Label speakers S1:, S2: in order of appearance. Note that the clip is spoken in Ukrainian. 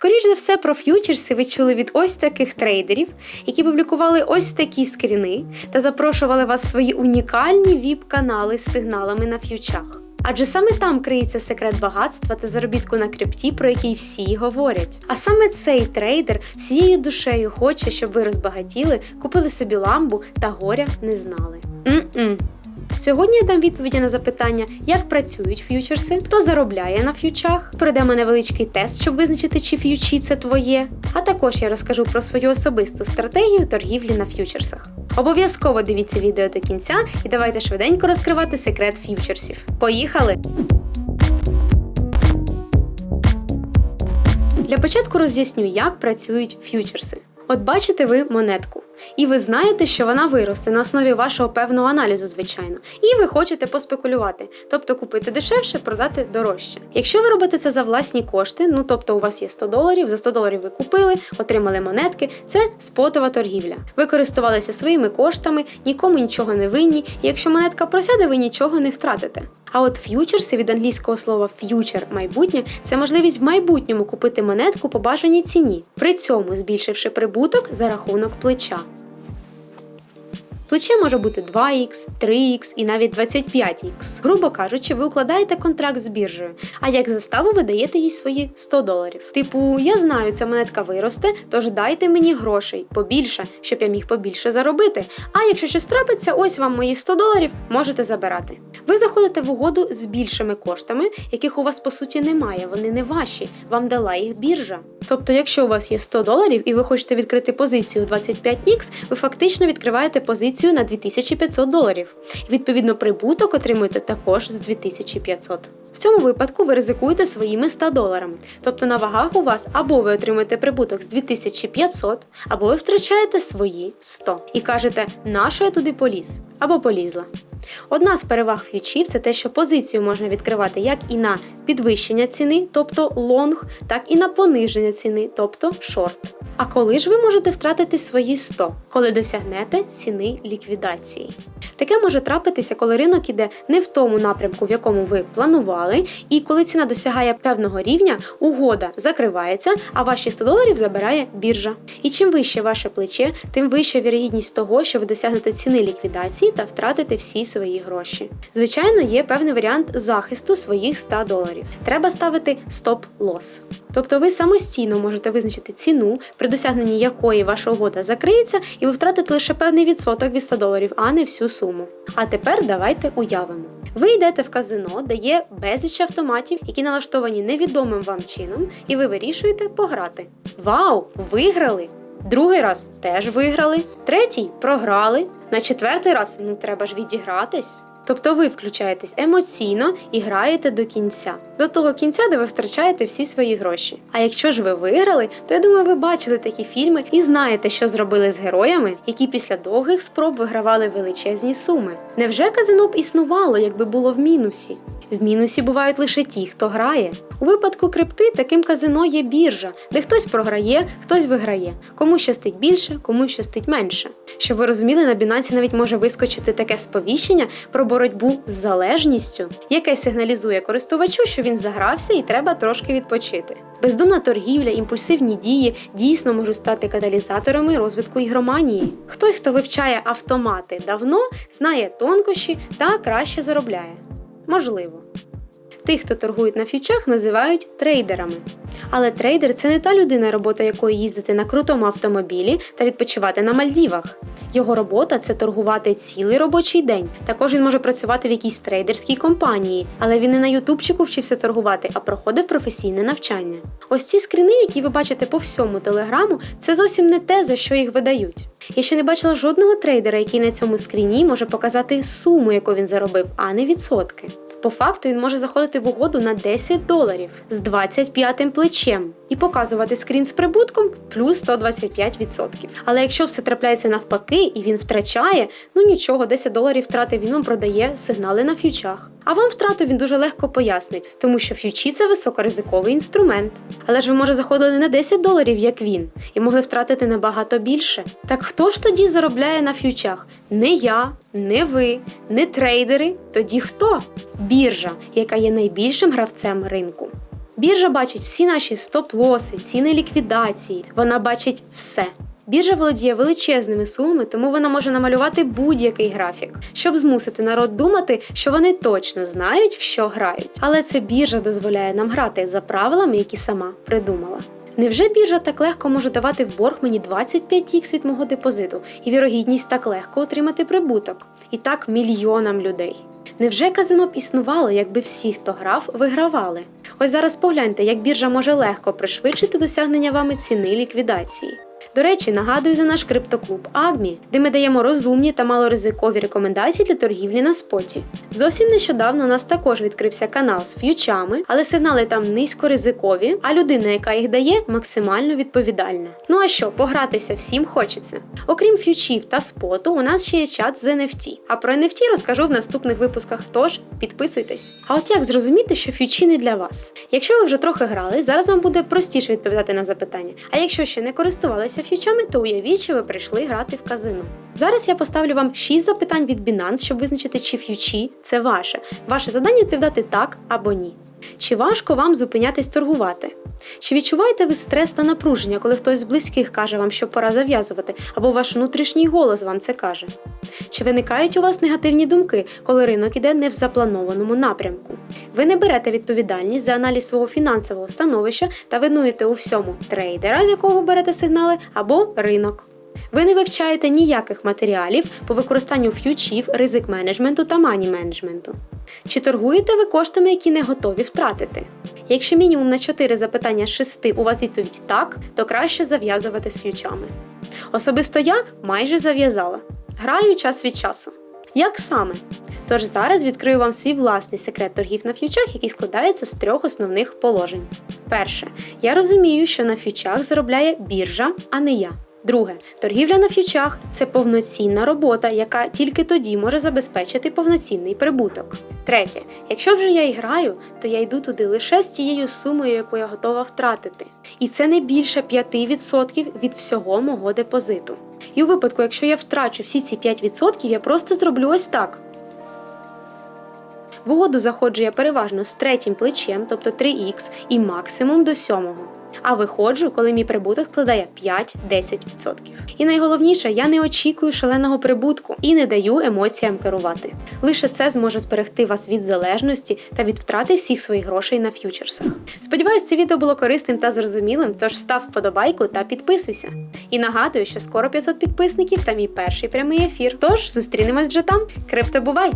S1: Скоріш за все, про ф'ючерси ви чули від ось таких трейдерів, які публікували ось такі скріни та запрошували вас в свої унікальні віп-канали з сигналами на ф'ючах. Адже саме там криється секрет багатства та заробітку на крипті, про який всі говорять. А саме цей трейдер всією душею хоче, щоб ви розбагатіли, купили собі ламбу та горя не знали. М-м. Сьогодні я дам відповіді на запитання, як працюють ф'ючерси, хто заробляє на ф'ючах, пройдемо невеличкий тест, щоб визначити, чи ф'ючі це твоє. А також я розкажу про свою особисту стратегію торгівлі на ф'ючерсах. Обов'язково дивіться відео до кінця і давайте швиденько розкривати секрет ф'ючерсів. Поїхали! Для початку роз'ясню, як працюють ф'ючерси. От бачите ви монетку, і ви знаєте, що вона виросте на основі вашого певного аналізу, звичайно, і ви хочете поспекулювати, тобто купити дешевше, продати дорожче. Якщо ви робите це за власні кошти, ну тобто у вас є 100 доларів, за 100 доларів ви купили, отримали монетки, це спотова торгівля. Ви користувалися своїми коштами, нікому нічого не винні, і якщо монетка просяде, ви нічого не втратите. А от ф'ючерси від англійського слова ф'ючер майбутнє це можливість в майбутньому купити монетку по бажаній ціні, при цьому збільшивши прибуток за рахунок плеча. Плече може бути 2х, 3х і навіть 25х. Грубо кажучи, ви укладаєте контракт з біржею, а як заставу ви даєте їй свої 100 доларів. Типу, я знаю, ця монетка виросте, тож дайте мені грошей побільше, щоб я міг побільше заробити. А якщо щось трапиться, ось вам мої 100 доларів можете забирати. Ви заходите в угоду з більшими коштами, яких у вас по суті немає, вони не ваші, вам дала їх біржа. Тобто, якщо у вас є 100 доларів і ви хочете відкрити позицію 25X, ви фактично відкриваєте позицію на 2500 доларів. Відповідно прибуток отримуєте також з 2500. В цьому випадку ви ризикуєте своїми 100 доларами. Тобто на вагах у вас або ви отримуєте прибуток з 2500, або ви втрачаєте свої 100. І кажете, на що я туди поліз? Або полізла. Одна з переваг ф'ючів це те, що позицію можна відкривати як і на підвищення ціни, тобто лонг, так і на пониження ціни, тобто шорт. А коли ж ви можете втратити свої 100, коли досягнете ціни ліквідації? Таке може трапитися, коли ринок іде не в тому напрямку, в якому ви планували, і коли ціна досягає певного рівня, угода закривається, а ваші 100 доларів забирає біржа. І чим вище ваше плече, тим вища вірогідність того, що ви досягнете ціни ліквідації та втратите всі свої гроші. Звичайно, є певний варіант захисту своїх 100 доларів. Треба ставити стоп-лос. Тобто ви самостійно можете визначити ціну, при досягненні якої ваша угода закриється, і ви втратите лише певний відсоток від 100 доларів, а не всю суму. А тепер давайте уявимо. Ви йдете в казино, де є безліч автоматів, які налаштовані невідомим вам чином, і ви вирішуєте пограти. Вау! Виграли! Другий раз теж виграли, третій програли. На четвертий раз ну треба ж відігратись. Тобто ви включаєтесь емоційно і граєте до кінця, до того кінця, де ви втрачаєте всі свої гроші. А якщо ж ви виграли, то я думаю, ви бачили такі фільми і знаєте, що зробили з героями, які після довгих спроб вигравали величезні суми. Невже казино б існувало, якби було в мінусі? В мінусі бувають лише ті, хто грає. У випадку крипти таким казино є біржа, де хтось програє, хтось виграє. Кому щастить більше, кому щастить менше. Щоб ви розуміли, на Binance навіть може вискочити таке сповіщення про боротьбу з залежністю, яке сигналізує користувачу, що він загрався і треба трошки відпочити. Бездумна торгівля, імпульсивні дії дійсно можуть стати каталізаторами розвитку ігроманії. Хтось, хто вивчає автомати давно, знає тонкощі та краще заробляє. Можливо. Тих, хто торгують на фічах, називають трейдерами. Але трейдер це не та людина, робота якої їздити на крутому автомобілі та відпочивати на Мальдівах. Його робота це торгувати цілий робочий день. Також він може працювати в якійсь трейдерській компанії, але він не на ютубчику вчився торгувати, а проходив професійне навчання. Ось ці скріни, які ви бачите по всьому телеграму, це зовсім не те, за що їх видають. Я ще не бачила жодного трейдера, який на цьому скріні може показати суму, яку він заробив, а не відсотки. По факту він може заходити в угоду на 10 доларів з 25 плечем і показувати скрін з прибутком плюс 125%. Але якщо все трапляється навпаки і він втрачає, ну нічого, 10 доларів втрати він вам продає сигнали на ф'ючах. А вам втрату він дуже легко пояснить, тому що ф'ючі це високоризиковий інструмент. Але ж ви може заходили на 10 доларів, як він, і могли втратити набагато більше. Так хто ж тоді заробляє на ф'ючах? Не я, не ви, не трейдери. Тоді хто? Біржа, яка є найбільшим гравцем ринку. Біржа бачить всі наші стоп-лоси, ціни ліквідації. Вона бачить все. Біржа володіє величезними сумами, тому вона може намалювати будь-який графік, щоб змусити народ думати, що вони точно знають, в що грають. Але це біржа дозволяє нам грати за правилами, які сама придумала. Невже біржа так легко може давати в борг мені 25х від мого депозиту, і вірогідність так легко отримати прибуток? І так мільйонам людей. Невже казино б існувало, якби всі, хто грав, вигравали? Ось зараз погляньте, як біржа може легко пришвидшити досягнення вами ціни ліквідації. До речі, нагадую за наш криптоклуб Агмі, де ми даємо розумні та малоризикові рекомендації для торгівлі на споті. Зовсім нещодавно у нас також відкрився канал з ф'ючами, але сигнали там низькоризикові, а людина, яка їх дає, максимально відповідальна. Ну а що, погратися всім хочеться. Окрім ф'ючів та споту, у нас ще є чат з NFT. А про NFT розкажу в наступних випусках. Тож підписуйтесь. А от як зрозуміти, що ф'ючі не для вас? Якщо ви вже трохи грали, зараз вам буде простіше відповідати на запитання. А якщо ще не користувалися ф'ючами, то уявіть, що ви прийшли грати в казино. Зараз я поставлю вам 6 запитань від Binance, щоб визначити, чи ф'ючі це ваше. Ваше завдання відповідати так або ні. Чи важко вам зупинятись торгувати? Чи відчуваєте ви стрес та напруження, коли хтось з близьких каже вам, що пора зав'язувати, або ваш внутрішній голос вам це каже? Чи виникають у вас негативні думки, коли ринок іде не в запланованому напрямку? Ви не берете відповідальність за аналіз свого фінансового становища та винуєте у всьому трейдера, в якого берете сигнали, або ринок. Ви не вивчаєте ніяких матеріалів по використанню ф'ючів, ризик менеджменту та мані менеджменту. Чи торгуєте ви коштами, які не готові втратити? Якщо мінімум на 4 запитання з 6 у вас відповідь так, то краще зав'язувати з ф'ючами. Особисто я майже зав'язала. Граю час від часу. Як саме? Тож зараз відкрию вам свій власний секрет торгів на ф'ючах, який складається з трьох основних положень. Перше, я розумію, що на ф'ючах заробляє біржа, а не я. Друге, торгівля на ф'ючах це повноцінна робота, яка тільки тоді може забезпечити повноцінний прибуток. Третє, якщо вже я і граю, то я йду туди лише з тією сумою, яку я готова втратити. І це не більше 5% від всього мого депозиту. І у випадку, якщо я втрачу всі ці 5%, я просто зроблю ось так. В угоду заходжу я переважно з третім плечем, тобто 3х, і максимум до сьомого. А виходжу, коли мій прибуток складає 5-10%. І найголовніше, я не очікую шаленого прибутку і не даю емоціям керувати. Лише це зможе зберегти вас від залежності та від втрати всіх своїх грошей на ф'ючерсах. Сподіваюсь, це відео було корисним та зрозумілим, тож став вподобайку та підписуйся. І нагадую, що скоро 500 підписників та мій перший прямий ефір. Тож зустрінемось вже там. Крипто бувай!